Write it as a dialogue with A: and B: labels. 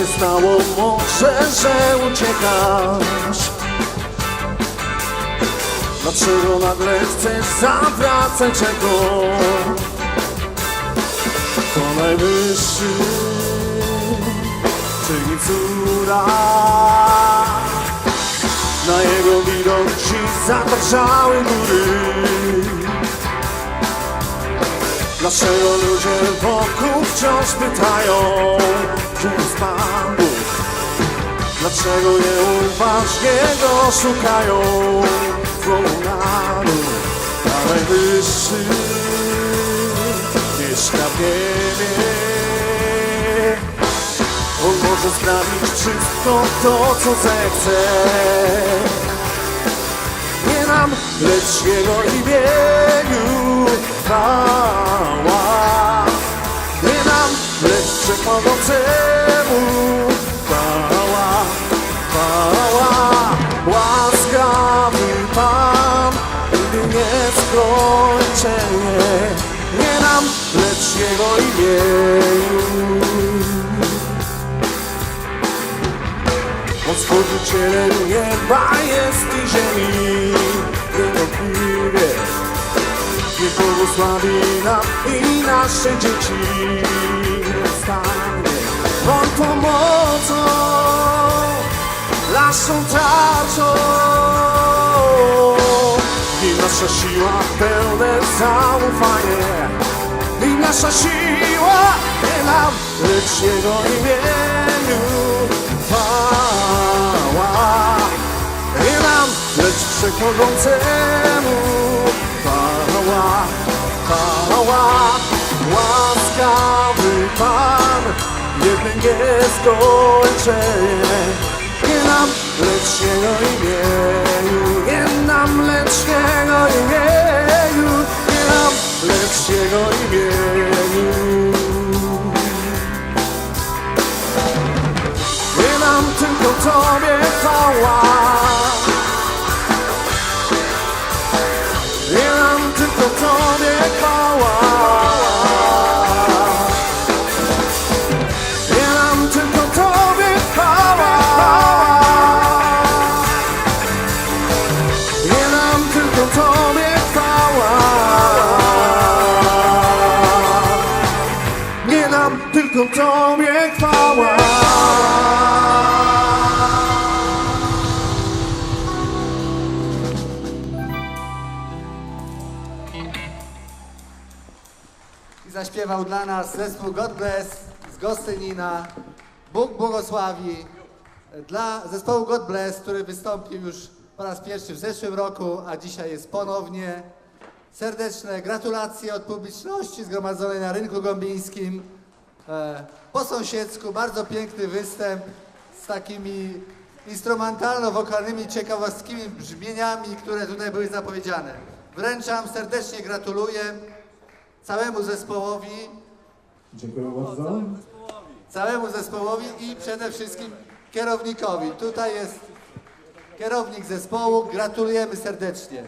A: się stało może, że uciekasz? Dlaczego nagle chcesz zawracać czegoś? To najwyższy, czyli córa Na jego widok ci zatarczały góry Dlaczego ludzie wokół wciąż pytają, gdzie jest Pan Bóg? Dlaczego nieuważniego szukają złomu naród? A najwyższy niebie. On może sprawić wszystko to, co zechce. Nie nam, lecz Jego imieniu chwała. Nie nam, lecz Wszechmogącemu chwała, chwała. Łaskawy Pan, nieskończenie. Nie nam, lecz Jego imieniu. On stworzycielem nieba jest i ziemi Niewątpliwie Niech błogosławi nam i nasze dzieci. Stanie On pomocą Naszą tarczą. Nasza siła pełne zaufanie nasza siła nie nam, lecz Jego imieniu chwała. Nie nam, lecz Wszechmogącemu chwała, chwała. Łaskawy Pan, jeden jest skończenie. Nie nam, lecz Jego imieniu, Tobie chwała Nie nam tylko Tobie chwała
B: I zaśpiewał dla nas zespół God Bless z Gostynina. Bóg błogosławi. Dla zespołu God Bless, który wystąpił już po raz pierwszy w zeszłym roku, a dzisiaj jest ponownie. Serdeczne gratulacje od publiczności zgromadzonej na rynku gąbieńskim. E, Po sąsiedzku bardzo piękny występ z takimi instrumentalno-wokalnymi ciekawostkimi brzmieniami, które tutaj były zapowiedziane. Wręczam, serdecznie gratuluję całemu zespołowi,
C: Dziękuję bardzo.
B: całemu zespołowi i przede wszystkim kierownikowi. Tutaj jest kierownik zespołu. Gratulujemy serdecznie.